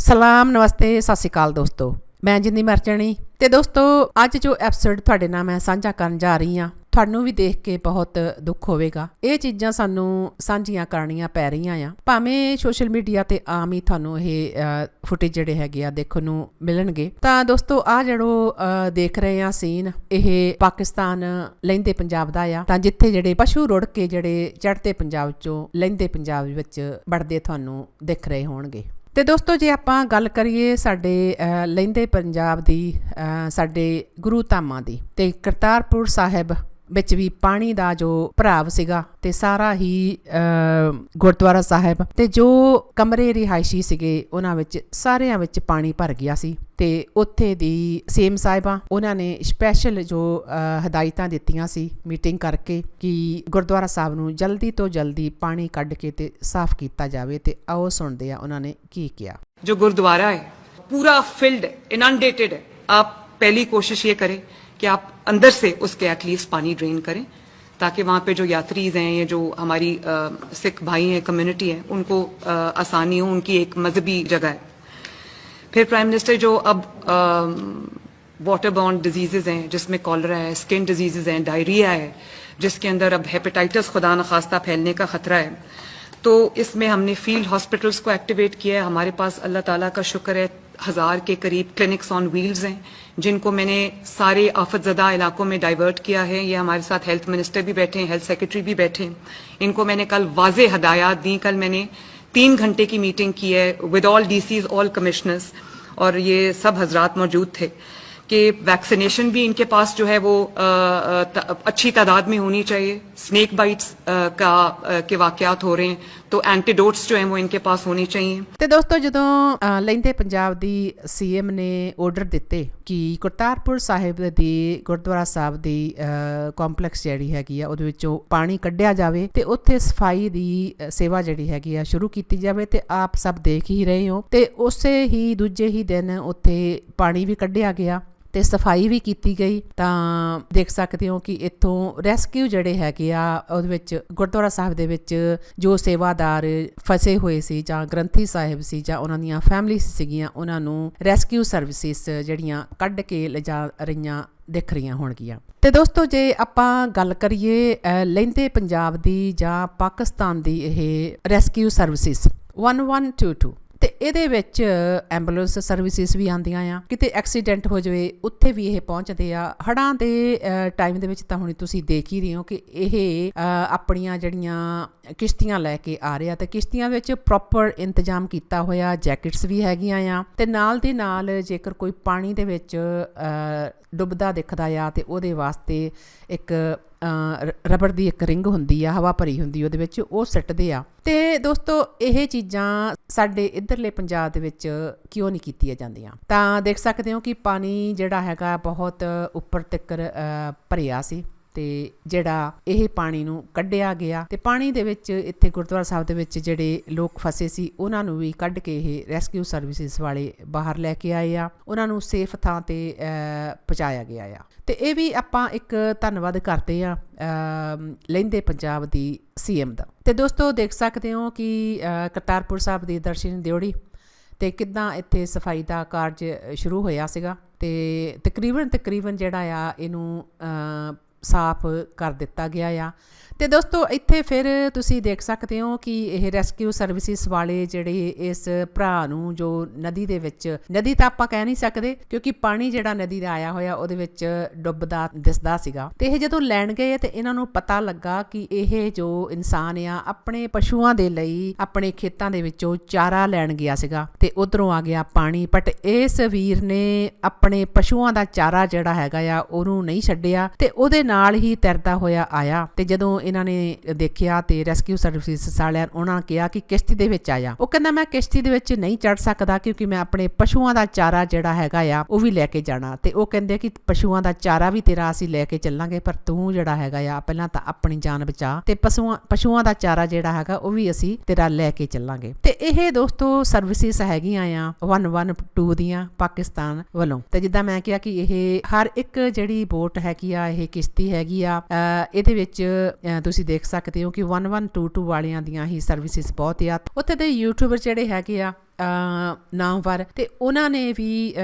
ਸਲਾਮ, ਨਮਸਤੇ, ਸਤਿ ਸ਼੍ਰੀ ਅਕਾਲ ਦੋਸਤੋ। ਮੈਂ ਜਿੰਦੀ ਮਰਚਣੀ ਤੇ ਦੋਸਤੋ, ਅੱਜ ਜੋ ਐਪੀਸੋਡ ਤੁਹਾਡੇ ਨਾਲ ਮੈਂ ਸਾਂਝਾ ਕਰਨ ਜਾ ਰਹੀ ਹਾਂ, ਤੁਹਾਨੂੰ ਵੀ ਦੇਖ ਕੇ ਬਹੁਤ ਦੁੱਖ ਹੋਵੇਗਾ। ਇਹ ਚੀਜ਼ਾਂ ਸਾਨੂੰ ਸਾਂਝੀਆਂ ਕਰਨੀਆਂ ਪੈ ਰਹੀਆਂ ਆ। ਭਾਵੇਂ ਸੋਸ਼ਲ ਮੀਡੀਆ ਤੇ ਆਮ ਹੀ ਤੁਹਾਨੂੰ ਇਹ ਫੁਟੇਜ ਜਿਹੜੇ ਹੈਗੇ ਆ ਦੇਖਣ ਨੂੰ ਮਿਲਣਗੇ। ਤਾਂ ਦੋਸਤੋ, ਆ ਜਿਹੜੋ ਦੇਖ ਰਹੇ ਆ ਸੀਨ ਇਹ ਪਾਕਿਸਤਾਨ ਲੈਂਦੇ ਪੰਜਾਬ ਦਾ ਆ। ਤਾਂ ਜਿੱਥੇ ਜਿਹੜੇ ਪਸ਼ੂ ਰੁੜ ਕੇ ਜਿਹੜੇ ਚੜ੍ਹਦੇ ਪੰਜਾਬ ਚੋਂ, ਲੈਂਦੇ ਪੰਜਾਬ ਵਿੱਚ ਵੜਦੇ ਤੁਹਾਨੂੰ ਦਿਖ ਰਹੇ ਹੋਣਗੇ। ਤੇ ਦੋਸਤੋ, ਜੇ ਆਪਾਂ ਗੱਲ ਕਰੀਏ ਸਾਡੇ ਲਹਿੰਦੇ ਪੰਜਾਬ ਦੀ ਸਾਡੇ ਗੁਰੂ ਧਾਮਾਂ ਦੀ ਤੇ ਕਰਤਾਰਪੁਰ ਸਾਹਿਬ ਵਿੱਚ ਵੀ ਪਾਣੀ ਦਾ ਜੋ ਭਰਾਵ ਸੀਗਾ ਤੇ ਸਾਰਾ ਹੀ ਗੁਰਦੁਆਰਾ ਸਾਹਿਬ ਤੇ ਜੋ ਕਮਰੇ ਰਿਹਾਇਸ਼ੀ ਸੀਗੇ, ਉਹਨਾਂ ਵਿੱਚ ਸਾਰਿਆਂ ਵਿੱਚ ਪਾਣੀ ਭਰ ਗਿਆ ਸੀ ਤੇ ਉੱਥੇ ਦੀ ਸੇਮ ਸਾਹਿਬਾਂ, ਉਹਨਾਂ ਨੇ ਸਪੈਸ਼ਲ ਜੋ ਹਦਾਇਤਾਂ ਦਿੱਤੀਆਂ ਸੀ ਮੀਟਿੰਗ ਕਰਕੇ ਕਿ ਗੁਰਦੁਆਰਾ ਸਾਹਿਬ ਨੂੰ ਜਲਦੀ ਤੋਂ ਜਲਦੀ ਪਾਣੀ ਕੱਢ ਕੇ ਤੇ ਸਾਫ਼ ਕੀਤਾ ਜਾਵੇ ਤੇ ਆਓ ਸੁਣਦੇ ਆ ਉਹਨਾਂ ਨੇ ਕੀ ਕਿਹਾ। ਜੋ ਗੁਰਦੁਆਰਾ ਹੈ, ਪੂਰਾ ਪਹਿਲੀ ਕੋਸ਼ਿਸ਼ ਇਹ ਕਰੇ کہ آپ اندر سے اس کے ایٹ لیسٹ پانی ڈرین کریں تاکہ وہاں پہ جو یاتریز ہیں یا جو ہماری سکھ بھائی ہیں کمیونٹی ہیں، ان کو آسانی ہو، ان کی ایک مذہبی جگہ ہے۔ پھر پرائم منسٹر جو اب واٹر بورن ڈیزیزز ہیں، جس میں کالرا ہے اسکن ڈیزیزز ہیں ڈائریا ہے، جس کے اندر اب ہیپیٹائٹس خدا نخواستہ پھیلنے کا خطرہ ہے۔ تو اس میں ہم نے فیلڈ ہاسپٹلس کو ایکٹیویٹ کیا ہے۔ ہمارے پاس اللہ تعالیٰ کا شکر ہے، ہزار کے قریب کلینکس آن ویلز ہیں، جن کو میں نے سارے آفت زدہ علاقوں میں ڈائیورٹ کیا ہے۔ یہ ہمارے ساتھ ہیلتھ منسٹر بھی بیٹھے ہیں، ہیلتھ سیکرٹری بھی بیٹھے ہیں۔ ان کو میں نے کل واضح ہدایات دیں۔ کل میں نے تین گھنٹے کی میٹنگ کی ہے۔ With all D Cs all commissioners اور یہ سب حضرات موجود تھے۔ कि वैक्सीनेशन भी इनके पास जो है वो अ, अ, त- अच्छी तादाद में होनी चाहिए स्नेक बाइट्स का अ, के वाकयात हो रहे हैं तो एंटीडोट्स जो हैं वो इनके पास होनी चाहिए ਤੇ ਦੋਸਤੋ ਜਦੋਂ ਅ, ਲਹਿੰਦੇ ਪੰਜਾਬ ਦੀ ਸੀਐਮ ਨੇ ਆਰਡਰ ਦਿੱਤੇ ਕਿ ਕਰਤਾਰਪੁਰ ਸਾਹਿਬ ਦੀ ਗੁਰਦੁਆਰਾ ਸਾਹਿਬ ਦੀ ਕੰਪਲੈਕਸ ਜਿਹੜੀ ਹੈਗੀ ਆ ਉਹਦੇ ਵਿੱਚੋਂ ਪਾਣੀ ਕੱਢਿਆ ਜਾਵੇ ਤੇ ਉੱਥੇ ਸਫਾਈ ਦੀ ਅ, ਸੇਵਾ ਜਿਹੜੀ ਹੈਗੀ ਆ ਸ਼ੁਰੂ ਕੀਤੀ ਜਾਵੇ ਤੇ ਆਪ ਸਭ ਦੇਖ ਹੀ ਰਹੇ ਹੋ ਤੇ ਉਸੇ ਹੀ ਦੂਜੇ ਹੀ ਦਿਨ ਉੱਥੇ ਪਾਣੀ ਵੀ ਕੱਢਿਆ ਗਿਆ ਤੇ ਸਫ਼ਾਈ ਵੀ ਕੀਤੀ ਗਈ ਤਾਂ ਦੇਖ ਸਕਦੇ ਹੋ ਕਿ ਇੱਥੋਂ ਰੈਸਕਿਊ ਜਿਹੜੇ ਹੈਗੇ ਆ ਉਹਦੇ ਵਿੱਚ ਗੁਰਦੁਆਰਾ ਸਾਹਿਬ ਦੇ ਵਿੱਚ ਜੋ ਸੇਵਾਦਾਰ ਫਸੇ ਹੋਏ ਸੀ ਜਾਂ ਗ੍ਰੰਥੀ ਸਾਹਿਬ ਸੀ ਜਾਂ ਉਹਨਾਂ ਦੀਆਂ ਫੈਮਿਲੀਜ਼ ਸੀਗੀਆਂ ਉਹਨਾਂ ਨੂੰ ਰੈਸਕਿਊ ਸਰਵਿਸਿਸ ਜਿਹੜੀਆਂ ਕੱਢ ਕੇ ਲਿਜਾ ਰਹੀਆਂ ਦਿਖ ਰਹੀਆਂ ਹੋਣਗੀਆਂ। ਤੇ ਦੋਸਤੋ ਜੇ ਆਪਾਂ ਗੱਲ ਕਰੀਏ ਅ, ਲਹਿੰਦੇ ਪੰਜਾਬ ਦੀ ਜਾਂ ਪਾਕਿਸਤਾਨ ਦੀ ਇਹ ਰੈਸਕਿਊ ਸਰਵਿਸਿਜ਼ 1122 ਤੇ ਇਹਦੇ ਵਿੱਚ ਐਂਬੂਲੈਂਸ ਸਰਵਿਸਿਜ਼ ਵੀ ਆਉਂਦੀਆਂ ਆ। ਕਿਤੇ ਐਕਸੀਡੈਂਟ ਹੋ ਜਾਵੇ, ਉੱਥੇ ਵੀ ਇਹ ਪਹੁੰਚਦੇ ਆ। ਹੜਾਂ ਦੇ ਟਾਈਮ ਦੇ ਵਿੱਚ ਤਾਂ ਹੁਣ ਤੁਸੀਂ ਦੇਖ ਹੀ ਰਹੇ ਹੋ ਕਿ ਇਹ ਆਪਣੀਆਂ ਜਿਹੜੀਆਂ ਕਿਸ਼ਤੀਆਂ ਲੈ ਕੇ ਆ ਰਿਹਾ ਤੇ ਕਿਸ਼ਤੀਆਂ ਵਿੱਚ ਪ੍ਰੋਪਰ ਇੰਤਜ਼ਾਮ ਕੀਤਾ ਹੋਇਆ ਜੈਕਟਸ ਵੀ ਹੈਗੀਆਂ ਆ ਤੇ ਨਾਲ ਦੇ ਨਾਲ ਜੇਕਰ ਕੋਈ ਪਾਣੀ ਦੇ ਵਿੱਚ ਡੁੱਬਦਾ ਦਿਖਦਾ ਆ ਤੇ ਉਹਦੇ ਵਾਸਤੇ ਇੱਕ ਰ- ਰਬੜ ਦੀ ਇੱਕ ਰਿੰਗ ਹੁੰਦੀ ਆ, ਹਵਾ ਭਰੀ ਹੁੰਦੀ ਉਹਦੇ ਵਿੱਚ ਉਹ ਸੱਟਦੇ ਆ। ਤੇ ਦੋਸਤੋ, ਇਹ ਚੀਜ਼ਾਂ ਸਾਡੇ ਇਧਰਲੇ ਪੰਜਾਬ ਦੇ ਵਿੱਚ ਕਿਉਂ ਨਹੀਂ ਕੀਤੀਆਂ ਜਾਂਦੀਆਂ? ਤਾਂ ਦੇਖ ਸਕਦੇ ਹੋ ਕਿ ਪਾਣੀ ਜਿਹੜਾ ਹੈਗਾ ਬਹੁਤ ਉੱਪਰ ਤੱਕ ਭਰਿਆ ਸੀ। ਤੇ ਜਿਹੜਾ ਇਹ ਪਾਣੀ ਨੂੰ ਕੱਢਿਆ ਗਿਆ ਤੇ ਪਾਣੀ ਦੇ ਵਿੱਚ ਇੱਥੇ ਗੁਰਦੁਆਰਾ ਸਾਹਿਬ ਦੇ ਵਿੱਚ ਜਿਹੜੇ ਲੋਕ ਫਸੇ ਸੀ, ਉਹਨਾਂ ਨੂੰ ਵੀ ਕੱਢ ਕੇ ਇਹ ਰੈਸਕਿਊ ਸਰਵਿਸਿਜ਼ ਵਾਲੇ ਬਾਹਰ ਲੈ ਕੇ ਆਏ ਆ। ਉਹਨਾਂ ਨੂੰ ਸੇਫ ਥਾਂ ਤੇ ਪਹੁੰਚਾਇਆ ਗਿਆ ਆ। ਤੇ ਇਹ ਵੀ ਆਪਾਂ ਇੱਕ ਧੰਨਵਾਦ ਕਰਦੇ ਆ ਲਹਿੰਦੇ ਪੰਜਾਬ ਦੀ ਸੀਐਮ ਦਾ। ਤੇ ਦੋਸਤੋ, ਦੇਖ ਸਕਦੇ ਹੋ ਕਿ ਕਰਤਾਰਪੁਰ ਸਾਹਿਬ ਦੀ ਦਰਸ਼ਨ ਦਿਉੜੀ ਤੇ ਕਿੱਦਾਂ ਇੱਥੇ ਸਫ਼ਾਈ ਦਾ ਕਾਰਜ ਸ਼ੁਰੂ ਹੋਇਆ ਸੀਗਾ ਤੇ ਤਕਰੀਬਨ ਤਕਰੀਬਨ ਜਿਹੜਾ ਆ, ਇਹਨੂੰ ਸਾਫ਼ ਕਰ ਦਿੱਤਾ ਗਿਆ ਆ। ਤੇ ਦੋਸਤੋ, ਇੱਥੇ ਫਿਰ ਤੁਸੀਂ ਦੇਖ ਸਕਦੇ ਹੋ ਕਿ ਇਹ ਰੈਸਕਿਊ ਸਰਵਿਸਿਜ਼ ਵਾਲੇ ਜਿਹੜੇ ਇਸ ਭਰਾ ਨੂੰ ਜੋ ਨਦੀ ਦੇ ਵਿੱਚ, ਨਦੀ ਤਾਂ ਆਪਾਂ ਕਹਿ ਨਹੀਂ ਸਕਦੇ ਕਿਉਂਕਿ ਪਾਣੀ ਜਿਹੜਾ ਨਦੀ ਦਾ ਆਇਆ ਹੋਇਆ ਉਹਦੇ ਵਿੱਚ ਡੁੱਬਦਾ, ਦਿਸਦਾ ਸੀਗਾ। ਤੇ ਇਹ ਜਦੋਂ ਲੈਣ ਗਏ ਤੇ ਇਹਨਾਂ ਨੂੰ ਪਤਾ ਲੱਗਾ ਕਿ ਇਹ ਜੋ ਇਨਸਾਨ ਆ, ਆਪਣੇ ਪਸ਼ੂਆਂ ਦੇ ਲਈ ਆਪਣੇ ਖੇਤਾਂ ਦੇ ਵਿੱਚੋਂ ਚਾਰਾ ਲੈਣ ਗਿਆ ਸੀਗਾ ਤੇ ਉਧਰੋਂ ਆ ਗਿਆ ਪਾਣੀ। ਬਟ ਇਸ ਵੀਰ ਨੇ ਆਪਣੇ ਪਸ਼ੂਆਂ ਦਾ ਚਾਰਾ ਜਿਹੜਾ ਹੈਗਾ ਆ, ਉਹਨੂੰ ਨਹੀਂ ਛੱਡਿਆ ਤੇ ਉਹਦੇ ਨਾਲ ਹੀ ਤੈਰਦਾ ਹੋਇਆ ਆਇਆ ਤੇ ਜਦੋਂ ਇਹਨਾਂ ਨੇ ਦੇਖਿਆ ਤੇ ਰੈਸਕਿਊ ਸਰਵਿਸ ਵਾਲਿਆਂ ਉਹਨਾਂ ਕਿਹਾ ਕਿ ਕਿਸ਼ਤੀ ਦੇ ਵਿੱਚ ਆਇਆ। ਉਹ ਕਹਿੰਦਾ, ਮੈਂ ਕਿਸ਼ਤੀ ਦੇ ਵਿੱਚ ਨਹੀਂ ਚੜ ਸਕਦਾ ਕਿਉਂਕਿ ਮੈਂ ਆਪਣੇ ਪਸ਼ੂਆਂ ਦਾ ਚਾਰਾ ਜਿਹੜਾ ਹੈਗਾ ਆ, ਉਹ ਵੀ ਲੈ ਕੇ ਜਾਣਾ। ਤੇ ਉਹ ਕਹਿੰਦੇ ਕਿ ਪਸ਼ੂਆਂ ਦਾ ਚਾਰਾ ਵੀ ਤੇਰਾ ਅਸੀਂ ਲੈ ਕੇ ਚੱਲਾਂਗੇ, ਪਰ ਤੂੰ ਜਿਹੜਾ ਹੈਗਾ ਆ, ਪਹਿਲਾਂ ਤਾਂ ਆਪਣੀ ਜਾਨ ਬਚਾ ਤੇ ਪਸ਼ੂਆਂ ਪਸ਼ੂਆਂ ਦਾ ਚਾਰਾ ਜਿਹੜਾ ਹੈਗਾ, ਉਹ ਵੀ ਅਸੀਂ ਤੇਰਾ ਲੈ ਕੇ ਚੱਲਾਂਗੇ। ਤੇ ਇਹ ਦੋਸਤੋ ਸਰਵਿਸਿਜ਼ ਹੈਗੀਆਂ ਆ 112 ਦੀਆਂ ਪਾਕਿਸਤਾਨ ਵੱਲੋਂ। ਤੇ ਜਿੱਦਾਂ ਮੈਂ ਕਿਹਾ ਕਿ ਇਹ ਹਰ ਇੱਕ ਜਿਹੜੀ ਬੋਟ ਹੈਗੀ ਆ, ਇਹ ਕਿਸ਼ਤੀ ਹੈਗੀ ਆ। ਇਹਦੇ ਵਿੱਚ ਅ, ਤੁਸੀਂ ਦੇਖ ਸਕਦੇ ਹੋ ਕਿ 1122 ਵਾਲਿਆਂ ਦੀਆਂ ਹੀ ਸਰਵਿਸਿਜ਼ ਬਹੁਤ ਆ। ਉੱਥੇ ਦੇ ਯੂਟਿਊਬਰ ਜਿਹੜੇ ਹੈਗੇ ਆ ਨਾਮਵਰ ਤੇ ਉਹਨਾਂ ਨੇ ਵੀ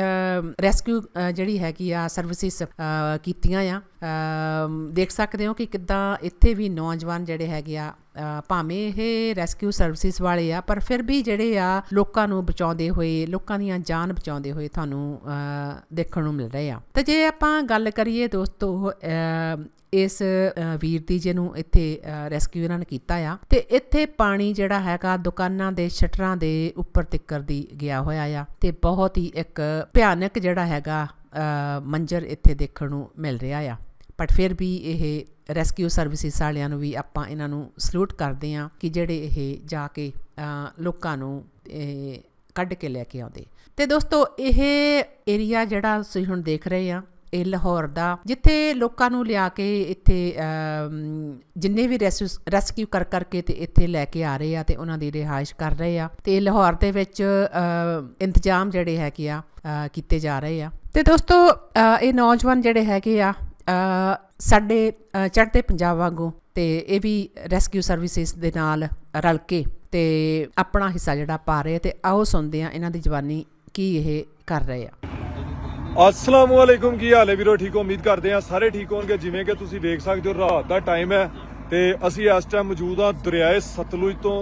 ਰੈਸਕਿਊ ਜਿਹੜੀ ਹੈਗੀ ਆ ਸਰਵਿਸਿਸ ਕੀਤੀਆਂ ਆ। ਦੇਖ ਸਕਦੇ ਹੋ ਕਿ ਕਿੱਦਾਂ ਇੱਥੇ ਵੀ ਨੌਜਵਾਨ ਜਿਹੜੇ ਹੈਗੇ ਆ ਭਾਵੇਂ ਇਹ ਰੈਸਕਿਊ ਸਰਵਿਸਿਸ ਵਾਲੇ ਆ, ਪਰ ਫਿਰ ਵੀ ਜਿਹੜੇ ਆ ਲੋਕਾਂ ਨੂੰ ਬਚਾਉਂਦੇ ਹੋਏ, ਲੋਕਾਂ ਦੀਆਂ ਜਾਨ ਬਚਾਉਂਦੇ ਹੋਏ ਤੁਹਾਨੂੰ ਦੇਖਣ ਨੂੰ ਮਿਲ ਰਹੇ ਆ। ਤੇ ਜੇ ਆਪਾਂ ਗੱਲ ਕਰੀਏ ਦੋਸਤੋ ਇਸ ਵੀਰ ਦੀ ਜਿਹਨੂੰ ਇੱਥੇ ਰੈਸਕਿਊ ਇਹਨਾਂ ਨੇ ਕੀਤਾ ਆ, ਤੇ ਇੱਥੇ ਪਾਣੀ ਜਿਹੜਾ ਹੈਗਾ ਦੁਕਾਨਾਂ ਦੇ ਸ਼ਟਰਾਂ ਦੇ ਉੱਪਰ ਤਿੱਕਰ ਦੀ ਗਿਆ ਹੋਇਆ ਆ, ਤੇ ਬਹੁਤ ਹੀ ਇੱਕ ਭਿਆਨਕ ਜਿਹੜਾ ਹੈਗਾ ਮੰਜ਼ਰ ਇੱਥੇ ਦੇਖਣ ਨੂੰ ਮਿਲ ਰਿਹਾ ਆ। ਬਟ ਫਿਰ ਵੀ ਇਹ ਰੈਸਕਿਊ ਸਰਵਿਸਿਸ ਵਾਲਿਆਂ ਨੂੰ ਵੀ ਆਪਾਂ ਇਹਨਾਂ ਨੂੰ ਸਲੂਟ ਕਰਦੇ ਹਾਂ ਕਿ ਜਿਹੜੇ ਇਹ ਜਾ ਕੇ ਲੋਕਾਂ ਨੂੰ ਕੱਢ ਕੇ ਲੈ ਕੇ ਆਉਂਦੇ। ਤੇ ਦੋਸਤੋ, ਇਹ ਏਰੀਆ ਜਿਹੜਾ ਤੁਸੀਂ ਹੁਣ ਦੇਖ ਰਹੇ ਆ ਇਹ ਲਾਹੌਰ ਦਾ, ਜਿੱਥੇ ਲੋਕਾਂ ਨੂੰ ਲਿਆ ਕੇ ਇੱਥੇ ਜਿੰਨੇ ਵੀ ਰੈਸਕਿਊ ਕਰ, ਕਰਕੇ ਤੇ ਇੱਥੇ ਲੈ ਕੇ ਆ ਰਹੇ ਆ ਤੇ ਉਹਨਾਂ ਦੀ ਰਿਹਾਇਸ਼ ਕਰ ਰਹੇ ਆ। ਤੇ ਲਾਹੌਰ ਦੇ ਵਿੱਚ ਇੰਤਜ਼ਾਮ ਜਿਹੜੇ ਹੈਗੇ ਆ ਕੀਤੇ ਜਾ ਰਹੇ ਆ। ਤੇ ਦੋਸਤੋ ਇਹ ਨੌਜਵਾਨ ਜਿਹੜੇ ਹੈਗੇ ਆ ਸਾਡੇ ਚੜ੍ਹਦੇ ਪੰਜਾਬ ਵਾਂਗੂ ਤੇ ਇਹ ਵੀ ਰੈਸਕਿਊ ਸਰਵਿਸਿਜ਼ ਦੇ ਨਾਲ ਰਲ ਕੇ ਤੇ ਆਪਣਾ ਹਿੱਸਾ ਜਿਹੜਾ ਪਾ ਰਹੇ ਆ ਤੇ ਆਓ ਸੁਣਦੇ ਆ ਇਹਨਾਂ ਦੀ ਜਵਾਨੀ ਕੀ ਇਹ ਕਰ ਰਹੇ ਆ। ਅਸਲਾਮ ਵਾਲੇਕੁਮ ਕੀ ਹਾਲ ਹੈ ਵੀਰੋ? ਠੀਕ ਹੋ? ਉਮੀਦ ਕਰਦੇ ਆ ਸਾਰੇ ਠੀਕ ਹੋਣਗੇ। ਜਿਵੇਂ ਕਿ ਤੁਸੀਂ ਵੇਖ ਸਕਦੇ ਹੋ ਰਾਤ ਦਾ ਟਾਈਮ ਹੈ ਤੇ ਅਸੀਂ ਇਸ ਟਾਈਮ ਮੌਜੂਦ ਆ ਦਰਿਆਏ ਸਤਲੁਜ ਤੋਂ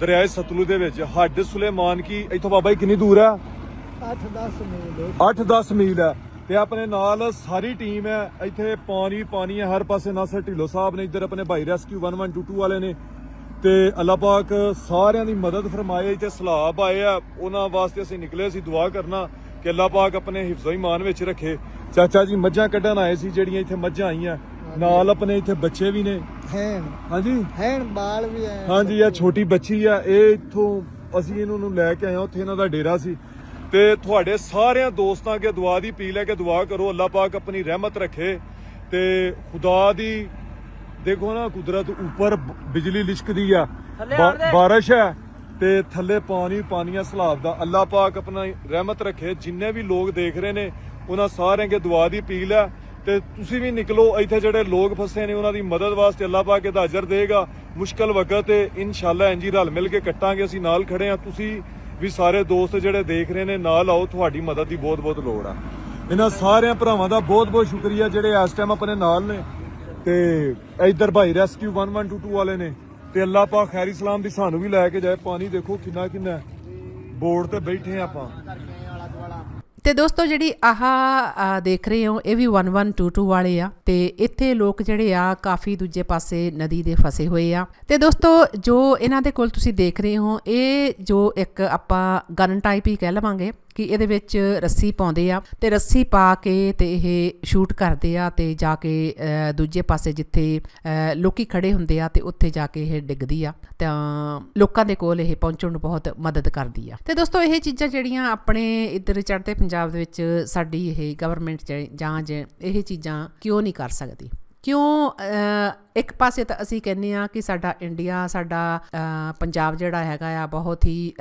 ਦਰਿਆਏ ਸਤਲੁਜ ਦੇ ਵਿੱਚ। ਹੱਡ ਸੁਲੇਮਾਨ ਕੀ ਇੱਥੋਂ ਬਾਬਾ ਜੀ ਕਿੰਨੀ ਦੂਰ ਹੈ? 8-10 ਮੀਲ 8-10 ਮੀਲ ਹੈ ਤੇ ਆਪਣੇ ਨਾਲ ਸਾਰੀ ਟੀਮ ਹੈ। ਇੱਥੇ ਪਾਣੀ ਪਾਣੀ ਹੈ ਹਰ ਪਾਸੇ। ਨਾਸਰ ਢਿੱਲੋਂ ਸਾਹਿਬ ਨੇ ਇੱਧਰ ਆਪਣੇ ਭਾਈ ਰੈਸਕਿਊ 1122 ਵਾਲੇ ਨੇ। ਤੇ ਅੱਲਾਹ ਪਾਕ ਸਾਰਿਆਂ ਦੀ ਮਦਦ ਫਰਮਾਏ ਇੱਥੇ ਸਲਾਬ ਆਏ ਆ ਉਹਨਾਂ ਵਾਸਤੇ ਅਸੀਂ ਨਿਕਲੇ ਸੀ ਦੁਆ ਕਰਨਾ। ਕਿ ਅੱਲਾਹ ਪਾਕ ਆਪਣੇ ਹਿਫਜ਼ੋ ਈਮਾਨ ਵਿੱਚ ਰੱਖੇ। ਚਾਚਾ ਜੀ ਮੱਝਾਂ ਕੱਢਣ ਆਏ ਸੀ ਜਿਹੜੀਆਂ ਇੱਥੇ ਮੱਝਾਂ ਆਈਆਂ। ਨਾਲ ਆਪਣੇ ਇੱਥੇ ਬੱਚੇ ਵੀ ਨੇ। ਹੈਣ। ਹਾਂਜੀ। ਹੈਣ ਬਾਲ ਵੀ ਹੈ ਹਾਂਜੀ ਇਹ ਛੋਟੀ ਬੱਚੀ ਆ ਇਹ ਇੱਥੋਂ ਅਸੀਂ ਇਹਨਾਂ ਨੂੰ ਲੈ ਕੇ ਆਏ ਹਾਂ ਉੱਥੇ ਇਹਨਾਂ ਦਾ ਡੇਰਾ ਸੀ। ਤੇ ਤੁਹਾਡੇ ਸਾਰਿਆਂ ਦੋਸਤਾਂ ਅੱਗੇ ਦੁਆ ਦੀ ਅਪੀਲ ਹੈ ਕਿ ਦੁਆ ਕਰੋ ਅੱਲਾਹ ਪਾਕ ਆਪਣੀ ਰਹਿਮਤ ਰੱਖੇ। ਤੇ ਖੁਦਾ ਦੀ ਦੇਖੋ ਨਾ ਕੁਦਰਤ ਉੱਪਰ ਬਿਜਲੀ ਲਿਸ਼ਕਦੀ ਆ। ਬਾਰਿਸ਼ ਹੈ। ਤੇ ਥੱਲੇ ਪਾਣੀ ਪਾਣੀਆਂ ਸਲਾਬ ਦਾ ਅੱਲਾ ਪਾਕ ਆਪਣਾ ਰਹਿਮਤ ਰੱਖੇ। ਜਿੰਨੇ ਵੀ ਲੋਕ ਦੇਖ ਰਹੇ ਨੇ, ਉਹਨਾਂ ਸਾਰਿਆਂ ਅੱਗੇ ਦੁਆ ਦੀ ਅਪੀਲ ਹੈ। ਤੇ ਤੁਸੀਂ ਵੀ ਨਿਕਲੋ, ਇੱਥੇ ਜਿਹੜੇ ਲੋਕ ਫਸੇ ਨੇ, ਉਹਨਾਂ ਦੀ ਮਦਦ ਵਾਸਤੇ ਅੱਲਾ ਪਾਕ ਇਹਦਾ ਅਜਰ ਦੇਗਾ ਮੁਸ਼ਕਲ ਵਕਤ ਤੇ ਇਨਸ਼ਾਅੱਲਾ ਇੰਜੀ ਰਲ ਮਿਲ ਕੇ ਕੱਟਾਂਗੇ, ਅਸੀਂ ਨਾਲ ਖੜੇ ਆ ਤੁਸੀਂ ਵੀ ਸਾਰੇ ਦੋਸਤ ਜਿਹੜੇ ਦੇਖ ਰਹੇ ਨੇ, ਨਾਲ ਆਓ, ਤੁਹਾਡੀ ਮਦਦ ਦੀ ਬਹੁਤ ਬਹੁਤ ਲੋੜ ਆ। ਇਹਨਾਂ ਸਾਰਿਆਂ ਭਰਾਵਾਂ ਦਾ ਬਹੁਤ ਬਹੁਤ ਸ਼ੁਕਰੀਆ ਜਿਹੜੇ ਇਸ ਟਾਈਮ ਆਪਣੇ ਨਾਲ ਨੇ। ਤੇ ਇੱਧਰ ਭਾਈ ਰੈਸਕਿਊ 1122 ਵਾਲੇ ਨੇ। ਤੇ ਅੱਲਾਹ ਪਾਕ ਖੈਰੀ ਸਲਾਮ ਦੀ ਸਾਨੂੰ ਵੀ ਲੈ ਕੇ ਜਾਏ। ਪਾਣੀ ਦੇਖੋ ਕਿੰਨਾ ਕਿੰਨਾ ਬੋਰਡ ਤੇ ਬੈਠੇ ਆਪਾਂ। ਤੇ ਦੋਸਤੋ ਜਿਹੜੀ ਆਹ ਦੇਖ ਰਹੇ ਹੋ, ਇਹ ਵੀ 1122 ਵਾਲੇ ਆ। ਤੇ ਇੱਥੇ ਲੋਕ ਜਿਹੜੇ ਆ, ਕਾਫੀ ਦੂਜੇ ਪਾਸੇ ਨਦੀ ਦੇ ਫਸੇ ਹੋਏ ਆ। ਤੇ ਦੋਸਤੋ ਜੋ ਇਹਨਾਂ ਦੇ ਕੋਲ ਤੁਸੀਂ ਦੇਖ ਰਹੇ ਹੋ, ਇਹ ਜੋ ਇੱਕ ਆਪਾਂ ਗਨ ਟਾਈਪ ਹੀ ਕਹਿ ਲਵਾਂਗੇ। ਕਿ ਇਹਦੇ ਵਿੱਚ ਰੱਸੀ ਪਾਉਂਦੇ ਆ ਤੇ ਰੱਸੀ ਪਾ ਕੇ ਤੇ ਇਹ ਸ਼ੂਟ ਕਰਦੇ ਆ ਤੇ ਜਾ ਕੇ ਦੂਜੇ ਪਾਸੇ ਜਿੱਥੇ ਅ, ਲੋਕੀ ਖੜੇ ਹੁੰਦੇ ਆ ਤੇ ਉੱਥੇ ਜਾ ਕੇ ਇਹ ਡਿੱਗਦੀ ਆ ਤਾਂ ਲੋਕਾਂ ਦੇ ਕੋਲ ਇਹ ਪਹੁੰਚਣ ਨੂੰ ਬਹੁਤ ਮਦਦ ਕਰਦੀ ਆ। ਤੇ ਦੋਸਤੋ ਇਹ ਚੀਜ਼ਾਂ ਜਿਹੜੀਆਂ ਆਪਣੇ ਇੱਧਰ ਚੜ੍ਹਦੇ ਪੰਜਾਬ ਦੇ ਵਿੱਚ ਸਾਡੀ ਇਹ ਗਵਰਨਮੈਂਟ ਜਾਂ ਇਹ ਚੀਜ਼ਾਂ ਕਿਉਂ ਨਹੀਂ ਕਰ ਸਕਦੀ? ਕਿਉਂ ਇੱਕ ਪਾਸੇ ਤਾਂ ਅਸੀਂ ਕਹਿੰਦੇ ਆ ਕਿ ਸਾਡਾ ਇੰਡੀਆ ਸਾਡਾ ਪੰਜਾਬ ਜਿਹੜਾ ਹੈਗਾ ਆ, ਬਹੁਤ ਹੀ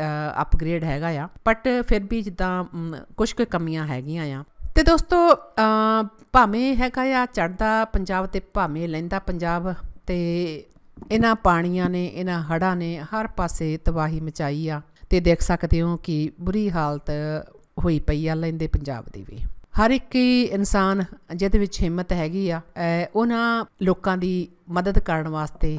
ਅਪਗ੍ਰੇਡ ਹੈਗਾ ਆ। ਬਟ ਫਿਰ ਵੀ ਜਿੱਦਾਂ ਕੁਝ ਕੁ ਕਮੀਆਂ ਹੈਗੀਆਂ ਆ। ਤੇ ਦੋਸਤੋ ਭਾਵੇਂ ਹੈਗਾ ਆ ਚੜਦਾ ਪੰਜਾਬ ਤੇ ਭਾਵੇਂ ਲੈਂਦਾ ਪੰਜਾਬ, ਤੇ ਇਹਨਾਂ ਪਾਣੀਆਂ ਨੇ, ਇਹਨਾਂ ਹੜ੍ਹਾਂ ਨੇ ਹਰ ਪਾਸੇ ਤਬਾਹੀ ਮਚਾਈ ਆ। ਤੇ ਦੇਖ ਸਕਦੇ ਹੋ ਕਿ ਬੁਰੀ ਹਾਲਤ ਹੋਈ ਪਈ ਆ ਲੈਂਦੇ ਪੰਜਾਬ ਦੀ ਵੀ। ਹਰ ਇੱਕ ਹੀ ਇਨਸਾਨ ਜਿਹਦੇ ਵਿੱਚ ਹਿੰਮਤ ਹੈਗੀ ਆ ਉਹਨਾਂ ਲੋਕਾਂ ਦੀ ਮਦਦ ਕਰਨ ਵਾਸਤੇ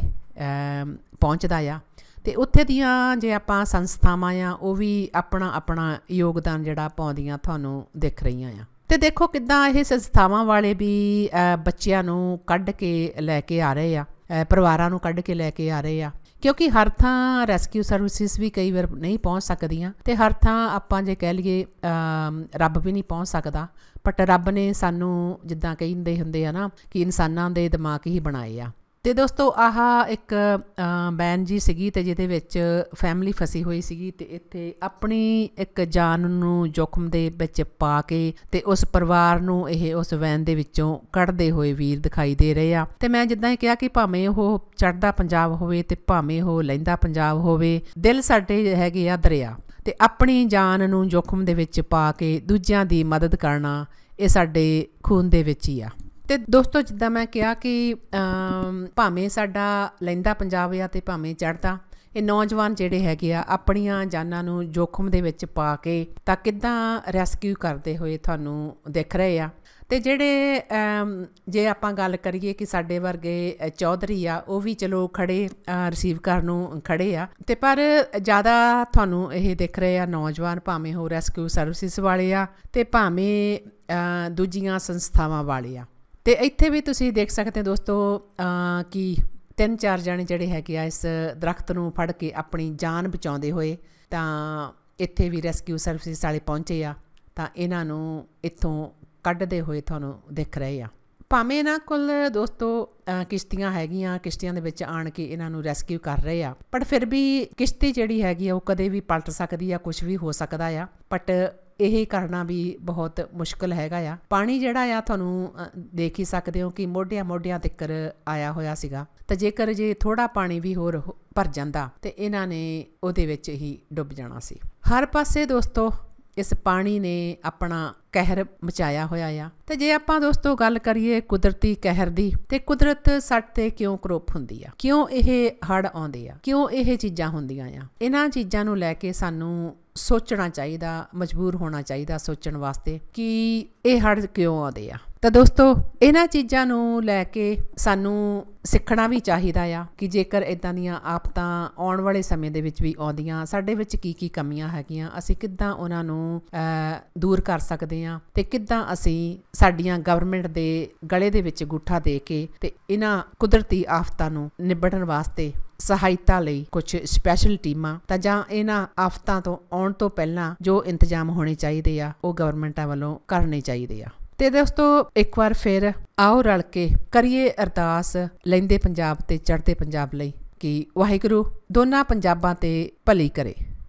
ਪਹੁੰਚਦਾ ਆ। ਤੇ ਉੱਥੇ ਦੀਆਂ ਜੇ ਆਪਾਂ ਸੰਸਥਾਵਾਂ ਆ, ਉਹ ਵੀ ਆਪਣਾ ਆਪਣਾ ਯੋਗਦਾਨ ਜਿਹੜਾ ਪਾਉਂਦੀਆਂ ਤੁਹਾਨੂੰ ਦਿਖ ਰਹੀਆਂ ਆ। ਤੇ ਦੇਖੋ ਕਿੱਦਾਂ ਇਹ ਸੰਸਥਾਵਾਂ ਵਾਲੇ ਵੀ ਬੱਚਿਆਂ ਨੂੰ ਕੱਢ ਕੇ ਲੈ ਕੇ ਆ ਰਹੇ ਆ ਪਰਿਵਾਰਾਂ ਨੂੰ ਕੱਢ ਕੇ ਲੈ ਕੇ ਆ ਰਹੇ ਆ। ਕਿਉਂਕਿ ਹਰ ਥਾਂ ਰੈਸਕਿਊ ਸਰਵਿਸਿਜ਼ ਵੀ ਕਈ ਵਾਰ ਨਹੀਂ ਪਹੁੰਚ ਸਕਦੀਆਂ ਤੇ ਹਰ ਥਾਂ ਆਪਾਂ ਜੇ ਕਹਿ ਲਈਏ ਰੱਬ ਵੀ ਨਹੀਂ ਪਹੁੰਚ ਸਕਦਾ। ਬਟ ਰੱਬ ਨੇ ਸਾਨੂੰ ਜਿੱਦਾਂ ਕਹਿੰਦੇ ਹੁੰਦੇ ਆ ਨਾ ਕਿ ਇਨਸਾਨਾਂ ਦੇ ਦਿਮਾਗ ਹੀ ਬਣਾਏ ਆ। ਤੇ ਦੋਸਤੋ ਆਹ ਇੱਕ ਅ, ਬੈਨ ਜੀ ਸੀਗੀ ਤੇ ਜਿਹਦੇ ਵਿੱਚ ਫੈਮਿਲੀ ਫਸੀ ਹੋਈ ਸੀਗੀ ਤੇ ਇੱਥੇ ਆਪਣੀ ਇੱਕ ਜਾਨ ਨੂੰ ਜੋਖਮ ਦੇ ਵਿੱਚ ਪਾ ਕੇ ਤੇ ਉਸ ਪਰਿਵਾਰ ਨੂੰ ਇਹ ਉਸ ਵੈਨ ਦੇ ਵਿੱਚੋਂ ਕੱਢਦੇ ਹੋਏ ਵੀਰ ਦਿਖਾਈ ਦੇ ਰਹੇ ਆ। ਤੇ ਮੈਂ ਜਿੱਦਾਂ ਹੀ ਕਿਹਾ ਕਿ ਭਾਵੇਂ ਉਹ ਚੜਦਾ ਪੰਜਾਬ ਹੋਵੇ ਤੇ ਭਾਵੇਂ ਉਹ ਲੈਂਦਾ ਪੰਜਾਬ ਹੋਵੇ ਦਿਲ ਸਾਡੇ ਹੈਗੇ ਆ ਦਰਿਆ। ਤੇ ਆਪਣੀ ਜਾਨ ਨੂੰ ਜੋਖਮ ਦੇ ਵਿੱਚ ਪਾ ਕੇ ਦੂਜਿਆਂ ਦੀ ਮਦਦ ਕਰਨਾ ਇਹ ਸਾਡੇ ਖੂਨ ਦੇ ਵਿੱਚ ਹੀ ਆ। ਤੇ ਦੋਸਤੋ, ਜਿੱਦਾਂ ਮੈਂ ਕਿਹਾ ਕਿ ਭਾਵੇਂ ਸਾਡਾ ਲਹਿੰਦਾ ਪੰਜਾਬ ਆ ਤੇ ਭਾਵੇਂ ਚੜ੍ਹਦਾ, ਇਹ ਨੌਜਵਾਨ ਜਿਹੜੇ ਹੈਗੇ ਆ, ਆਪਣੀਆਂ ਜਾਨਾਂ ਨੂੰ ਜੋਖਮ ਦੇ ਵਿੱਚ ਪਾ ਕੇ ਤਾਂ ਕਿੱਦਾਂ ਰੈਸਕਿਊ ਕਰਦੇ ਹੋਏ ਤੁਹਾਨੂੰ ਦਿਖ ਰਹੇ ਆ? ਤੇ ਜਿਹੜੇ ਜੇ ਆਪਾਂ ਗੱਲ ਕਰੀਏ ਕਿ ਸਾਡੇ ਵਰਗੇ ਚੌਧਰੀ ਆ, ਉਹ ਵੀ ਚਲੋ ਖੜੇ ਰਿਸੀਵ ਕਰਨ ਨੂੰ ਖੜੇ ਆ। ਤੇ ਪਰ ਜ਼ਿਆਦਾ ਤੁਹਾਨੂੰ ਇਹ ਦਿਖ ਰਹੇ ਆ ਨੌਜਵਾਨ ਭਾਵੇਂ ਹੋ ਰੈਸਕਿਊ ਸਰਵਿਸਿਜ਼ ਵਾਲੇ ਆ ਤੇ ਭਾਵੇਂ ਦੂਜੀਆਂ ਸੰਸਥਾਵਾਂ ਵਾਲੇ ਆ। ਤੇ ਇੱਥੇ ਵੀ ਤੁਸੀਂ ਦੇਖ ਸਕਦੇ ਹੋ ਦੋਸਤੋ ਕਿ ਤਿੰਨ ਚਾਰ ਜਣੇ ਜਿਹੜੇ ਹੈਗੇ ਆ ਇਸ ਦਰਖਤ ਨੂੰ ਫੜ ਕੇ ਆਪਣੀ ਜਾਨ ਬਚਾਉਂਦੇ ਹੋਏ ਤਾਂ ਇੱਥੇ ਵੀ ਰੈਸਕਿਊ ਸਰਵਿਸ ਵਾਲੇ ਪਹੁੰਚੇ ਆ। ਤਾਂ ਇਹਨਾਂ ਨੂੰ ਇੱਥੋਂ ਕੱਢਦੇ ਹੋਏ ਤੁਹਾਨੂੰ ਦਿਖ ਰਹੇ ਆ। ਭਾਵੇਂ ਇਹਨਾਂ ਕੋਲ ਦੋਸਤੋ ਕਿਸ਼ਤੀਆਂ ਹੈਗੀਆਂ, ਕਿਸ਼ਤੀਆਂ ਦੇ ਵਿੱਚ ਆਣ ਕੇ ਇਹਨਾਂ ਨੂੰ ਰੈਸਕਿਊ ਕਰ ਰਹੇ ਆ, ਪਰ ਫਿਰ ਵੀ ਕਿਸ਼ਤੀ ਜਿਹੜੀ ਹੈਗੀ ਆ ਉਹ ਕਦੇ ਵੀ ਪਲਟ ਸਕਦੀ ਆ ਕੁਝ ਵੀ ਹੋ ਸਕਦਾ ਆ। ਬਟ ਇਹ ਕਰਨਾ ਵੀ ਬਹੁਤ ਮੁਸ਼ਕਲ ਹੈਗਾ ਆ। ਪਾਣੀ ਜਿਹੜਾ ਆ, ਤੁਹਾਨੂੰ ਦੇਖ ਹੀ ਸਕਦੇ ਹੋ ਕਿ ਮੋਢਿਆਂ ਮੋਢਿਆਂ ਤੱਕ ਆਇਆ ਹੋਇਆ ਸੀਗਾ। ਤਾਂ ਜੇਕਰ ਜੇ ਥੋੜਾ ਪਾਣੀ ਵੀ ਹੋਰ ਭਰ ਜਾਂਦਾ, ਤੇ ਇਹਨਾਂ ਨੇ ਉਹਦੇ ਵਿੱਚ ਹੀ ਡੁੱਬ ਜਾਣਾ ਸੀ। ਹਰ ਪਾਸੇ ਦੋਸਤੋ, ਇਸ ਪਾਣੀ ਨੇ ਆਪਣਾ ਕਹਿਰ ਮਚਾਇਆ ਹੋਇਆ ਆ। ਤੇ ਜੇ ਆਪਾਂ ਦੋਸਤੋ ਗੱਲ ਕਰੀਏ ਕੁਦਰਤੀ ਕਹਿਰ ਦੀ, ਤੇ ਕੁਦਰਤ ਸੱਟ ਤੇ ਕਿਉਂ ਕਰੋਪ ਹੁੰਦੀ ਆ? ਕਿਉਂ ਇਹ ਹੜ ਆਉਂਦੇ ਆ? ਕਿਉਂ ਇਹ ਚੀਜ਼ਾਂ ਹੁੰਦੀਆਂ ਆ? ਇਹਨਾਂ ਚੀਜ਼ਾਂ ਨੂੰ ਲੈ ਕੇ ਸਾਨੂੰ ਸੋਚਣਾ ਚਾਹੀਦਾ, ਮਜਬੂਰ ਹੋਣਾ ਚਾਹੀਦਾ ਸੋਚਣ ਵਾਸਤੇ ਕਿ ਇਹ ਹੜ ਕਿਉਂ ਆਉਂਦੇ ਆ। ਤਾਂ ਦੋਸਤੋ, ਇਹਨਾਂ ਚੀਜ਼ਾਂ ਨੂੰ ਲੈ ਕੇ ਸਾਨੂੰ ਸਿੱਖਣਾ ਵੀ ਚਾਹੀਦਾ ਆ ਕਿ ਜੇਕਰ ਇਦਾਂ ਦੀਆਂ ਆਫਤਾਂ ਆਉਣ ਵਾਲੇ ਸਮੇਂ ਦੇ ਵਿੱਚ ਵੀ ਆਉਂਦੀਆਂ, ਸਾਡੇ ਵਿੱਚ ਕੀ ਕੀ ਕਮੀਆਂ ਹੈਗੀਆਂ, ਅਸੀਂ ਕਿੱਦਾਂ ਉਹਨਾਂ ਨੂੰ ਦੂਰ ਕਰ ਸਕਦੇ ਹਾਂ ਤੇ ਕਿੱਦਾਂ ਅਸੀਂ ਸਾਡੀਆਂ ਗਵਰਨਮੈਂਟ ਦੇ ਗਲੇ ਦੇ ਵਿੱਚ ਗੁੱਠਾ ਦੇ ਕੇ ਤੇ ਇਹਨਾਂ ਕੁਦਰਤੀ ਆਫਤਾਂ ਨੂੰ ਨਿਬੜਨ ਵਾਸਤੇ ਸਹਾਇਤਾ ਲਈ ਕੁਝ ਸਪੈਸ਼ਲ ਟੀਮਾਂ, ਤਾਂ ਜਾਂ ਇਹਨਾਂ ਆਫਤਾਂ ਤੋਂ ਆਉਣ ਤੋਂ ਪਹਿਲਾਂ ਜੋ ਇੰਤਜ਼ਾਮ ਹੋਣੇ ਚਾਹੀਦੇ ਆ, ਉਹ ਗਵਰਨਮੈਂਟਾਂ ਵੱਲੋਂ ਕਰਨੇ ਚਾਹੀਦੇ ਆ। ਤੇ ਦੋਸਤੋ, ਇੱਕ ਵਾਰ ਫਿਰ ਆਓ ਰਲ ਕੇ ਕਰੀਏ ਅਰਦਾਸ, ਲੈਂਦੇ ਪੰਜਾਬ ਤੇ ਚੜ੍ਹਦੇ ਪੰਜਾਬ ਲਈ ਕਿ ਵਾਹਿਗੁਰੂ ਦੋਨਾਂ ਪੰਜਾਬਾਂ ਤੇ ਭਲੀ ਕਰੇ।